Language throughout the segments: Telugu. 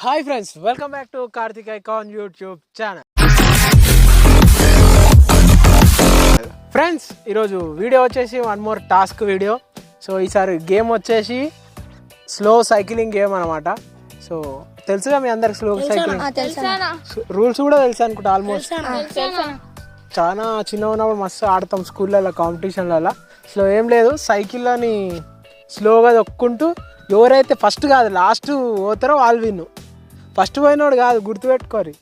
Hi friends welcome back to Karthik icon YouTube channel. Friends ఈరోజు వీడియో వచ్చేసి one more task video so ఈసారి గేమ్ వచ్చేసి స్లో సైక్లింగ్ గేమ్ అనమాట సో తెలుసుగా మీ అందరికి స్లో సైక్లింగ్ రూల్స్ కూడా తెలుసు అనుకుంటా ఆల్మోస్ట్ చాలా చిన్న ఉన్నప్పుడు మస్తు ఆడతాం స్కూళ్ళల్లో కాంపిటీషన్లలో స్లో ఏం లేదు సైకిల్ని స్లోగా దొక్కుంటూ ఎవరైతే ఫస్ట్ కాదు లాస్ట్ పోతారో వాళ్ళు విన్ను. ఫస్ట్ పోయినోడు కాదు గుర్తుపెట్టుకోరి.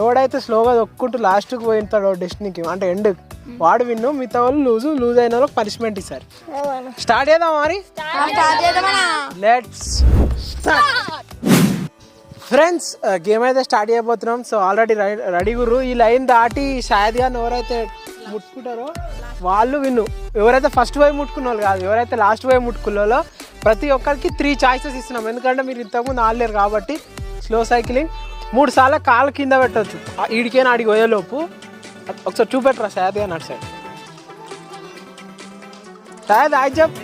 ఎవడైతే స్లోగా దొక్కుంటూ లాస్ట్కి పోయితాడో డెస్టినీకి అంటే ఎండ్ వాడు విన్ను మిగతా వాళ్ళు లూజు లూజ్ అయిన వాళ్ళకి పనిష్మెంట్ ఇస్తారు. స్టార్ట్ చేద్దాం మరి? లెట్స్ ఫ్రెండ్స్ గేమ్ అయితే స్టార్ట్ చేయబోతున్నాం. సో ఆల్రెడీ రెడీ గుర్రు. ఈ లైన్ దాటి షాయద్ గారిని ఎవరైతే ముట్టుకుంటారో వాళ్ళు విన్ను. ఎవరైతే ఫస్ట్ పోయి ముట్టుకున్న వాళ్ళు కాదు ఎవరైతే లాస్ట్ పోయి ముట్టుకున్నారో ప్రతి ఒక్కరికి త్రీ చాయిసెస్ ఇస్తున్నాం. ఎందుకంటే మీరు ఇంతకుముందు ఆడలేరు కాబట్టి స్లో సైక్లింగ్. మూడు సార్లు కాలు కింద పెట్టచ్చు. ఈడికైనా ఆడికి పోయేలోపు ఒకసారి చూపెట్టరా సార్ అని అటు సైడ్. షాయద్ హాయ్ చెప్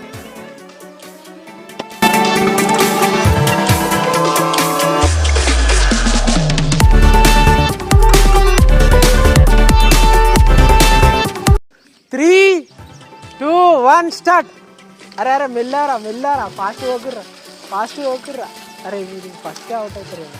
త్రీ టూ వన్ స్టార్ట్. అరే అరే మెల్లారా మెల్లారా. ఫాస్ట్ పోకుర్రా ఫాస్ట్ ఓకుర్రా అరే మీరు ఫస్ట్ అవుట్ అవుతారు ఏమో.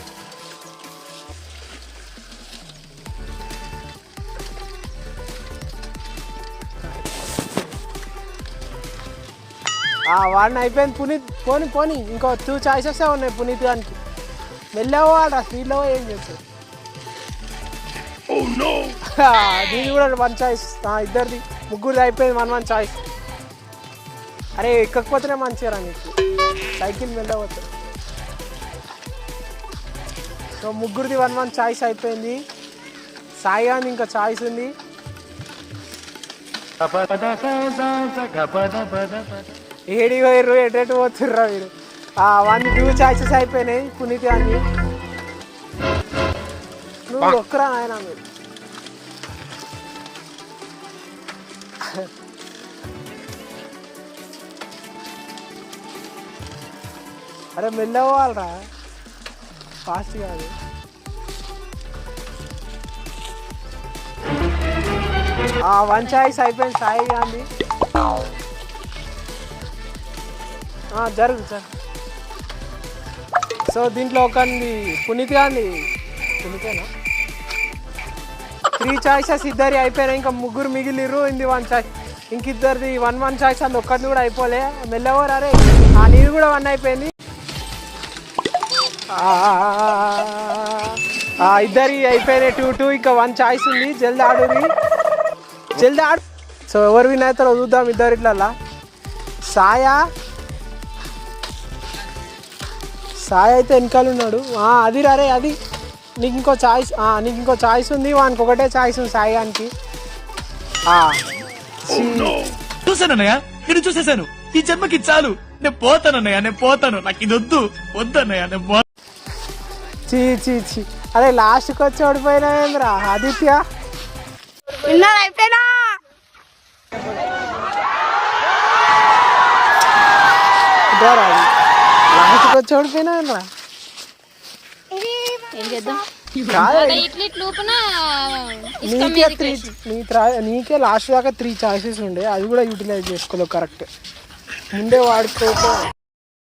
ఆ, వాడిని అయిపోయింది పునీత్. పోని పోని ఇంకో టూ చాయిసెస్ ఉన్నాయి పునీత్ గానికి. మెల్లవో ఆడ స్పీడ్లో ఏం చేస్తాడు దీని కూడా వన్ చాయిస్ ఇద్దరిది. ముగ్గురిది అయిపోయింది వన్ వన్ చాయిస్ అరే ఎక్కకపోతేనే మంచిగా నీకు. సైకిల్ వెళ్ళవచ్చు సో ముగ్గురిది వన్ వన్ చాయిస్ అయిపోయింది. సాయి గాంధీ ఇంకా చాయిస్ ఉంది. ఏడి పోయిర్రు ఎటు పోతుర్రా మీరు వన్ టూ చాయిసెస్ అయిపోయినాయి పునీత్ గాంధీ నువ్వు ఒక్కరా నాయన మీరు. అరే మెల్లవ్వాలరా ఫాస్ట్ కాదు వన్ చాయిస్ అయిపోయింది సాయి గాంధీ. జరుగు సార్ సో దీంట్లో ఒక పునీత్ గాంధీ. పునీతేనా? త్రీ చాయిసెస్ ఇద్దరి అయిపోయినాయి ఇంకా ముగ్గురు మిగిలిరు ఇది వన్ చాయిస్ ఇంక ఇద్దరిది వన్ వన్ చాయిస్ అంది ఒక్కరిది కూడా అయిపోలే. మెల్లవారు అరే ఆ నీది కూడా వన్ అయిపోయింది. ఇద్దరి అయిపోయినాయి టూ టూ ఇంకా వన్ చాయిస్ ఉంది. జల్ది ఆడుది. జల్ది ఆడు. సో ఎవరు విన్ అవుతారో చూద్దాం ఇద్దరు ఇట్లల్లా సాయా. సాయి అయితే వెనకాల ఉన్నాడు. ఆ, అది రారే అది. నీకు ఇంకో చాయిస్ నీకు ఇంకో చాయిస్ ఉంది. వానికి ఒకటే చాయిస్ ఉంది సాయి గానికి ఆ, oh, చూసానన్నయ్య నేను చూసేశాను. ఈ జన్మకి చాలు. నేను పోతానన్నయ్య నేను పోతాను. నాకు ఇది వద్దు. వద్దన్నయ్య నేను చీ చీ చీ. అదే లాస్ట్కి వచ్చి ఓడిపోయినావేంద్రా ఆదిత్య? విన్నర్ అయిపోయినా లాస్ట్కి వచ్చి ఓడిపోయినావేంద్రా ఏం చేద్దాం? నీకే త్రా నీకే లాస్ట్ దాకా త్రీ చాయిసెస్ ఉండే అది కూడా యూటిలైజ్ చేసుకోలేవు కరెక్ట్ ముందే వాడుకోక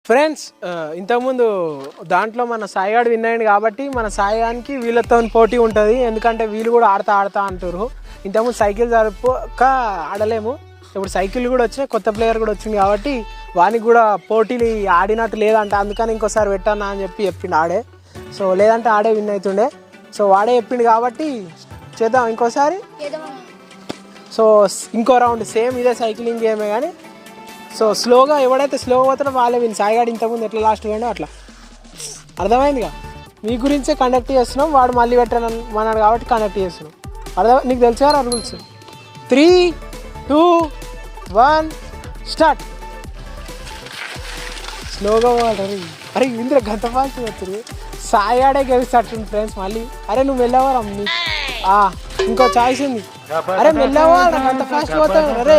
ఫ్రెండ్స్ ఇంతకుముందు దాంట్లో మన సాయిగాడు విన్ అయ్యింది కాబట్టి మన సాయిగానికి వీళ్ళతో పోటీ ఉంటుంది. ఎందుకంటే వీళ్ళు కూడా ఆడతా ఆడతా అంటారు ఇంతకుముందు సైకిల్ జరుపుక ఆడలేము. ఇప్పుడు సైకిల్ కూడా వచ్చినాయి కొత్త ప్లేయర్ కూడా వచ్చింది కాబట్టి వానికి కూడా పోటీలు ఆడినట్టు లేదంట. అందుకని ఇంకోసారి పెట్టానా అని చెప్పి చెప్పిండు ఆడే. సో లేదంటే ఆడే విన్ అవుతుండే. సో వాడే చెప్పిండు కాబట్టి చేద్దాం. ఇంకోసారి? సో స్- ఇంకో రౌండ్ సేమ్ ఇదే సైక్లింగ్ గేమే కానీ సో స్లోగా ఎవడైతే స్లోగా పోతాడో వాళ్ళే విన్ సాయిగాడు ఇంతకుముందు ఎట్లా లాస్ట్ పోయిండో అట్లా. అర్థమైందిగా? మీ గురించే కండక్ట్ చేస్తున్నాం వాడు మళ్ళీ పెట్టానన్నాడు కాబట్టి కండక్ట్ చేస్తున్నాం. అర్థం నీకు తెలుసు కదా rules three two one start స్లోగా పోవాలి అరే ఇందులో గంట ఫాస్ట్ పోతుంది సాయి ఆడే గెలుస్తాడు ఫ్రెండ్స్ మళ్ళీ. అరే నువ్వు వెళ్ళవరా నీ ఆ, ఇంకో చాయిస్ ఉంది. అరే మెల్లవా అంత ఫాస్ట్ పోతావు అరే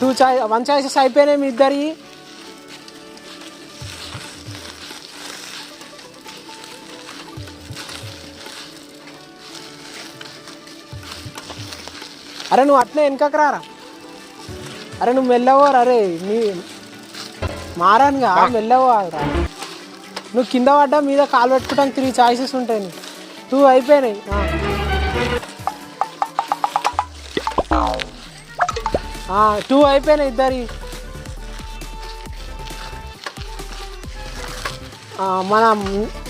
టూ చాయిస్ వన్ చాయిసెస్ అయిపోయినాయి మీ ఇద్దరి. అరే నువ్వు అట్నే వెనకకు రారా? అరే నువ్వు మెల్లవారు అరే నీ మారాను కదా మెల్లవారా నువ్వు కింద పడ్డా మీద కాలు పెట్టుకోవడానికి త్రీ చాయిసెస్ ఉంటాయి టూ అయిపోయినాయి. టూ అయిపోయినాయి ఇద్దరి. మన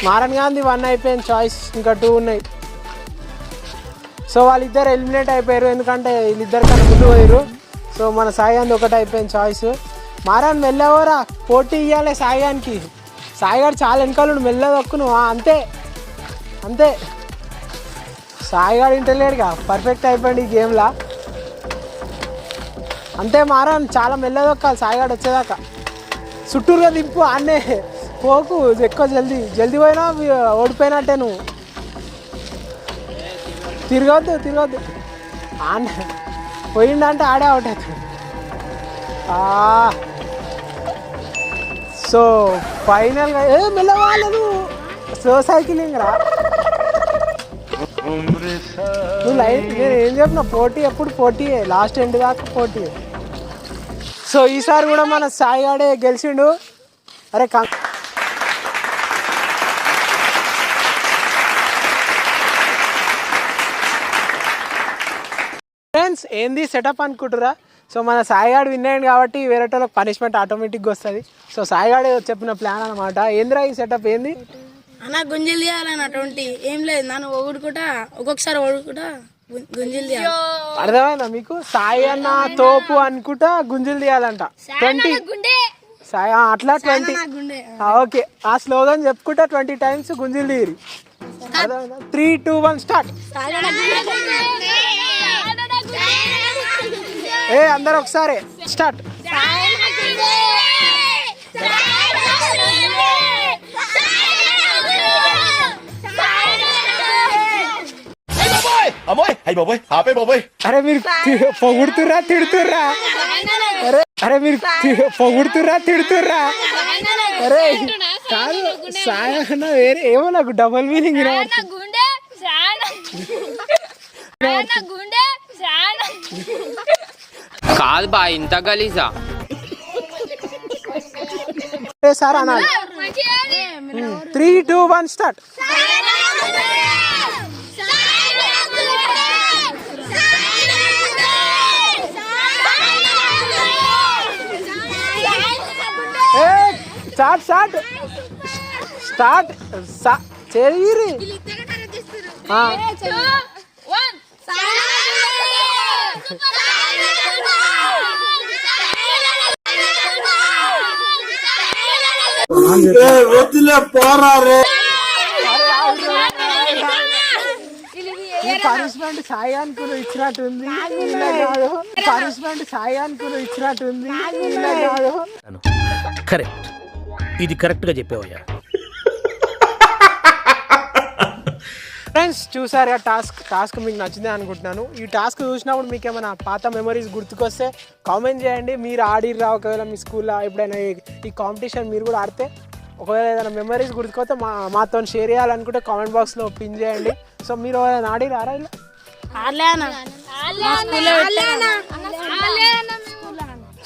మారన్ గాంధీ వన్ అయిపోయింది చాయిస్ ఇంకా టూ ఉన్నాయి. సో వాళ్ళిద్దరు ఎలిమినేట్ అయిపోయారు ఎందుకంటే వీళ్ళిద్దరు కన్నా ముందు పోయారు సో మన సాయిగాంధీ ఒకటి అయిపోయింది చాయిస్ మారాన్ మెల్లవరా పోటీ ఇవ్వాలి సాయిగానికి సాయిగాడు చాలా వెనకాల మెల్ల దక్కు అంతే. అంతే. సాయిగాడు ఇంటలేడుగా పర్ఫెక్ట్ అయిపోయింది ఈ గేమ్లా అంతే మారా చాలా మెల్లదొక్కాలి సాయిగాడు వచ్చేదాకా. చుట్టూరుగా దింపు ఆడనే పోకు ఎక్కువ జల్దీ జల్దీ పోయినా ఓడిపోయినట్టే నువ్వు. తిరగద్దు తిరగొద్దు. ఆన్ పోయిందంటే ఆడే అవుట్ సో ఫైనల్గా ఏ మెల్లవాలేదు స్లో సైకిలింగ్ రా. నువ్వు లైట్ నేను ఏం చెప్పిన పోటీ ఎప్పుడు పోటీ లాస్ట్ ఎండ్ దాకా పోటీ సో ఈసారి కూడా మన సాయిగాడే గెలిచిండు. అరే కా ఫ్రెండ్స్ ఏంది సెటప్ అనుకుంటురా సో మన సాయిగాడు విన్నాడు కాబట్టి వేరే వాళ్ళకి పనిష్మెంట్ ఆటోమేటిక్గా వస్తుంది. సో సాయిగాడే చెప్పిన ప్లాన్ అనమాట ఏందిరా ఈ సెటప్ ఏంది? అన్న గుంజలు తీయాలని అటువంటి ఏం లేదు నన్ను ఒగుడుకుంటా ఒక్కొక్కసారి ఒగుడుకుంటా. అర్థమైందా మీకు? సాయి అన్న తోపు అనుకుంటా గుంజులు తీయాలంట. ట్వంటీ సాయి అట్లా ట్వంటీ. ఓకే. ఆ స్లోగన్ చెప్పుకుంటా ట్వంటీ టైమ్స్ గుంజులు తీరి. Three two one start. ఏ అందరు ఒకసారి. స్టార్ట్. అమ్మోయ్ అయ్యి బాబోయ్ ఆపే బాబోయ్. అరే మీరు పొగుడుతుర్రా తిడుతుర్రా. అరే అరే మీరు పొగుడుతుర్రా తిడుతుర్రా. అరే కాదు సాయన వేరే ఏమో నాకు డబల్ మీనింగ్ గుండె కాదు బా ఇంత గలీజా. సార్ అనాలి. Three two one start. Start start. Start చెయ్యి వద్దులే పోరా రే. ఈ పనిష్మెంట్ సాయానికి నువ్వు ఇచ్చినట్టుంది. పనిష్మెంట్ సాయానికి నువ్వు ఇచ్చినట్టుంది. కరెక్ట్. ఇది కరెక్ట్గా చెప్పావయ్యా. ఫ్రెండ్స్ చూసారుగా టాస్క్ టాస్క్ మీకు నచ్చింది అనుకుంటున్నాను. ఈ టాస్క్ చూసినప్పుడు మీకు ఏమైనా పాత మెమరీస్ గుర్తుకొస్తే కామెంట్ చేయండి. మీరు ఆడిర్రా ఒకవేళ మీ స్కూల్లో ఎప్పుడైనా ఈ- కాంపిటీషన్ మీరు కూడా ఆడితే ఒకవేళ ఏదైనా మెమరీస్ గుర్తుకొస్తే మా మాతో షేర్ చేయాలనుకుంటే కామెంట్ బాక్స్లో పిన్ చేయండి. సో మీరు ఆడిరారా ఇలా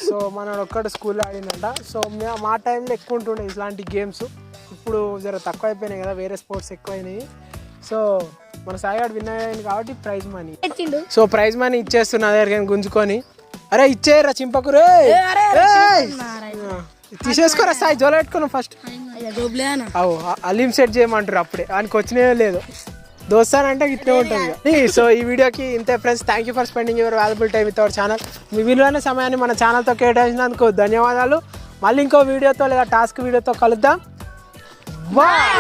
సో మన ఒక్కడు స్కూల్లో ఆడిందంట. సో మే- మా టైంలో ఎక్కువ ఉంటుండే ఇలాంటి గేమ్స్. ఇప్పుడు జర తక్కువ అయిపోయినాయి కదా వేరే స్పోర్ట్స్ ఎక్కువైనాయి. సో మన సాయిగాడు విన్ అయ్యాను కాబట్టి prize money. So prize money ఇచ్చేస్తున్నా దగ్గర గుంజుకొని. అరే ఇచ్చేయరా చింపకురే తీసేసుకోరా సాయి జోల పెట్టుకున్నాం ఫస్ట్. అవు అలీం సెట్ చేయమంటారు అప్పుడే. ఆయనకి వచ్చినే లేదు. దోస్తానంటే ఇట్లే ఉంటుంది సో ఈ వీడియోకి ఇంతే friends thank you for spending your valuable time with our channel మీ విలువైన సమయాన్ని మన ఛానల్తో కేటాయించినందుకు ధన్యవాదాలు. మళ్ళీ ఇంకో వీడియోతో లేదా టాస్క్ వీడియోతో కలుద్దాం. బాయ్